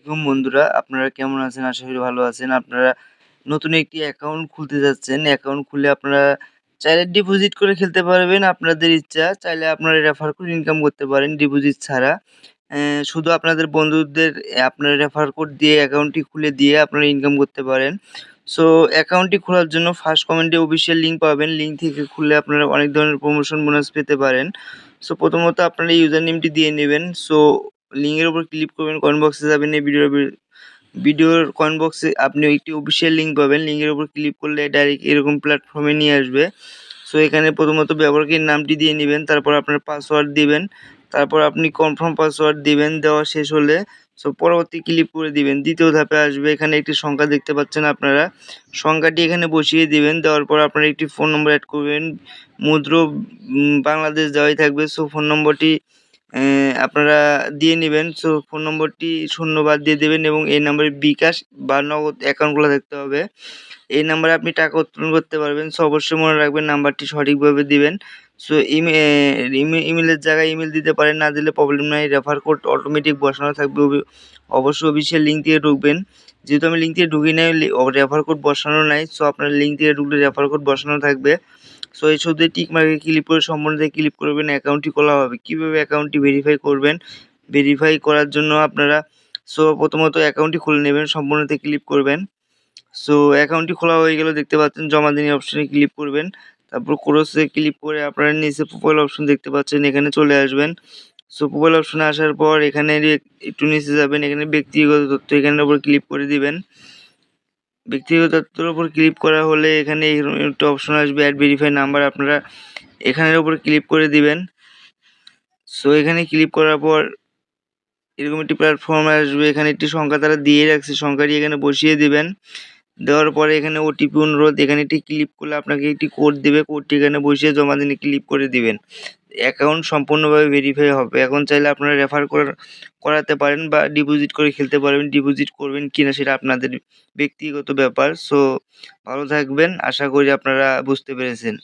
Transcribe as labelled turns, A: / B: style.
A: আলাইকুম বন্ধুরা, আপনারা কেমন আছেন? আশা করি ভালো আছেন। আপনারা নতুন একটি অ্যাকাউন্ট খুলতে যাচ্ছেন। অ্যাকাউন্ট খুলে আপনারা চাইলে ডিপোজিট করে খেলতে পারবেন। আপনাদের ইচ্ছা চাইলে আপনারা রেফার করে ইনকাম করতে পারেন ডিপোজিট ছাড়া। শুধু আপনাদের বন্ধুদের, আপনারা রেফার কোড দিয়ে অ্যাকাউন্টটি খুলে দিয়ে আপনারা ইনকাম করতে পারেন। সো অ্যাকাউন্টটি খোলার জন্য ফার্স্ট কমেন্টে অফিসিয়াল লিঙ্ক পাবেন। লিঙ্ক থেকে খুললে আপনারা অনেক ধরনের প্রমোশন বোনাস পেতে পারেন। সো প্রথমত আপনারা ইউজার নেমটি দিয়ে নেবেন। সো লিঙ্কের উপর ক্লিক করবেন কমেন্ট বক্সে যাবেন, এই ভিডিওর ভিডিওর কমেন্ট বক্সে আপনি একটি অফিসিয়াল লিঙ্ক পাবেন। লিঙ্কের উপর ক্লিক করলে ডাইরেক্ট এরকম প্ল্যাটফর্মে নিয়ে আসবে। সো এখানে প্রথমত ব্যবহারকারীর নামটি দিয়ে নেবেন, তারপর আপনার পাসওয়ার্ড দিবেন, তারপর আপনি কনফার্ম পাসওয়ার্ড দিবেন, দেওয়া শেষ হলে সো পরবর্তী ক্লিক করে দিবেন। দ্বিতীয় ধাপে আসবে, এখানে একটি সংখ্যা দেখতে পাচ্ছেন আপনারা। সংখ্যাটি এখানে বসিয়ে দিবেন, দেওয়ার পর আপনারা একটি ফোন নম্বর অ্যাড করবেন। মুদ্র বাংলাদেশ দেওয়াই থাকবে সো ফোন নম্বরটি আপনারা দিয়ে নেবেন। সো ফোন নম্বরটি শূন্য বাদ দিয়ে দেবেন এবং এই নাম্বারে বিকাশ বা নগদ অ্যাকাউন্ট খোলা থাকতে হবে। এই নাম্বারে আপনি টাকা উত্তোলন করতে পারবেন। সো অবশ্যই মনে রাখবেন নাম্বারটি সঠিকভাবে দিবেন। সো ইমেলের জায়গায় ইমেল দিতে পারেন। না দিলে প্রবলেম নাই। রেফার কোড অটোমেটিক বসানো থাকবে। অবশ্যই অফিসিয়াল লিঙ্ক দিয়ে ঢুকবেন। যেহেতু আমি লিঙ্ক দিয়ে ঢুকি নাই রেফার কোড বসানো নাই সো আপনার লিঙ্ক দিয়ে ঢুকলে রেফার কোড বসানো থাকবে। সো এই শুধু টিক মার্কে ক্লিক করে সম্বন্ধে ক্লিক করবেন অ্যাকাউন্টটি খোলা হবে। কীভাবে অ্যাকাউন্টটি ভেরিফাই করবেন? ভেরিফাই করার জন্য আপনারা সো প্রথমত অ্যাকাউন্টটি খুলে নেবেন সম্পূর্ণতে ক্লিক করবেন। সো অ্যাকাউন্টটি খোলা হয়ে গেল দেখতে পাচ্ছেন, জমা দিনের অপশনে ক্লিক করবেন। তারপর ক্রোসে ক্লিক করে আপনারা নিচে প্রোফাইল অপশন দেখতে পাচ্ছেন, এখানে চলে আসবেন। সো প্রোফাইল অপশনে আসার পর এখানে একটু নিচে যাবেন, এখানে ব্যক্তিগত তথ্য এখানের উপর ক্লিক করে দিবেন। ব্যক্তিগত তথ্যের উপর ক্লিক করা হলে এখানে এরকম একটা অপশন আসবে অ্যাড ভেরিফাই নাম্বার আপনারা এখানের উপর ক্লিক করে দিবেন। সো এখানে ক্লিক করার পর এরকম একটি প্ল্যাটফর্ম আসবে, এখানে একটি সংখ্যা তারা দিয়ে রাখছে, সংখ্যাটি এখানে বসিয়ে দিবেন। দেওয়ার পরে এখানে ওটিপি অনুরোধ, এখানে একটি ক্লিক করলে আপনাকে একটি কোড দেবে কোডটি এখানে বসিয়ে জমা দিনে ক্লিক করে দিবেন। অ্যাকাউন্ট সম্পূর্ণভাবে ভেরিফাই হবে। এখন চাইলে আপনারা রেফার করাতে পারেন বা ডিপোজিট করে খেলতে পারবেন। ডিপোজিট করবেন কিনা সেটা আপনাদের ব্যক্তিগত ব্যাপার। সো ভালো থাকবেন। আশা করি আপনারা বুঝতে পেরেছেন।